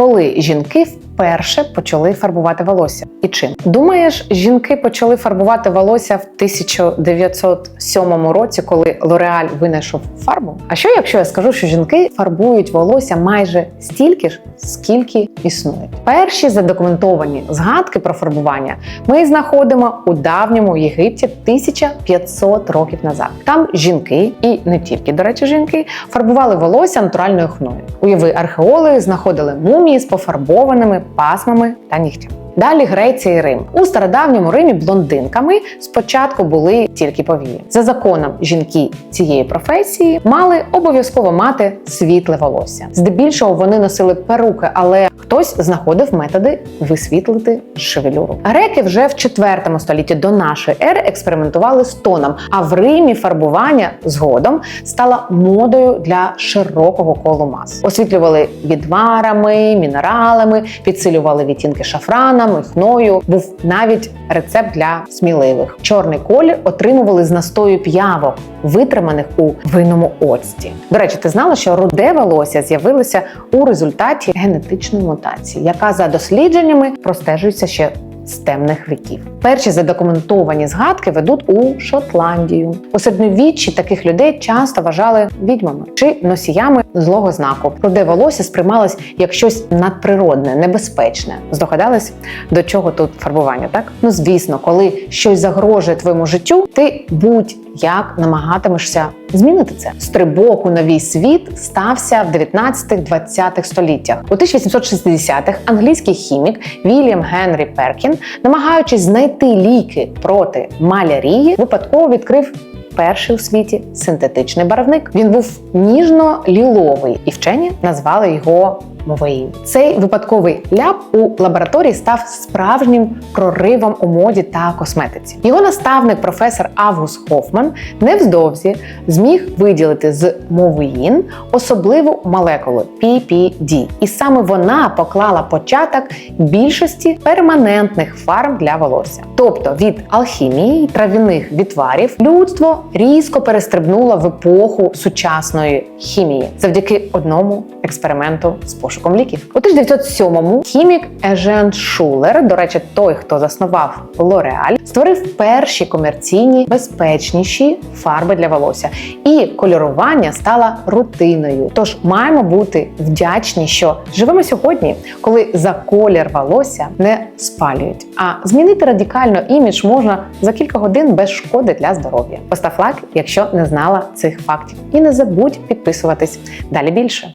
коли жінки вперше почали фарбувати волосся і чим. Думаєш, жінки почали фарбувати волосся в 1907 році, коли Лореаль винайшов фарбу? А що якщо я скажу, що жінки фарбують волосся майже стільки ж, скільки існують? Перші задокументовані згадки про фарбування ми знаходимо у давньому Єгипті 1500 років назад. Там жінки, і не тільки, до речі, жінки, фарбували волосся натуральною хною. Уяви, археологи знаходили мумії з пофарбованими пасмами та нігтями. Далі Греція і Рим. У стародавньому Римі блондинками спочатку були тільки повії. За законом, жінки цієї професії мали обов'язково мати світле волосся. Здебільшого вони носили перуки, але хтось знаходив методи висвітлити шевелюру. Греки вже в 4 столітті до нашої ери експериментували з тоном, а в Римі фарбування згодом стало модою для широкого колу мас. Освітлювали відварами, мінералами, підсилювали відтінки шафраном, і михною, Був навіть рецепт для сміливих. Чорний колір отримували з настою п'явок, витриманих у винному оцті. До речі, ти знала, що руде волосся з'явилося у результаті генетичної мутації, яка за дослідженнями простежується ще з темних віків. Перші задокументовані згадки ведуть у Шотландію. У середньовіччі таких людей часто вважали відьмами чи носіями злого знаку. Руде волосся сприймалось як щось надприродне, небезпечне. Здогадались, до чого тут фарбування? Так ну звісно, коли щось загрожує твоєму життю, ти будь-як намагатимешся змінити це. Стрибок у новий світ стався в 19-20 століттях. У 1860-х англійський хімік Вільям Генрі Перкін, намагаючись знайти ліки проти малярії, випадково відкрив. Перший у світі синтетичний барвник. Він був ніжно-ліловий, і вчені назвали його мовеїн. Цей випадковий ляп у лабораторії став справжнім проривом у моді та косметиці. Його наставник, професор Август Хофман, невдовзі зміг виділити з мовеїн особливу молекулу PPD. І саме вона поклала початок більшості перманентних фарб для волосся. Тобто від алхімії трав'яних відварів людство різко перестрибнуло в епоху сучасної хімії завдяки одному експерименту з пошуком ліків. У 1907-му хімік Ежен Шулер, до речі, той, хто заснував Лореаль, створив перші комерційні безпечніші фарби для волосся, і кольорування стало рутиною. Тож маємо бути вдячні, що живемо сьогодні, коли за колір волосся не спалюють. А змінити радикально імідж можна за кілька годин без шкоди для здоров'я. Постав лайк, якщо не знала цих фактів, і не забудь підписуватись. Далі більше.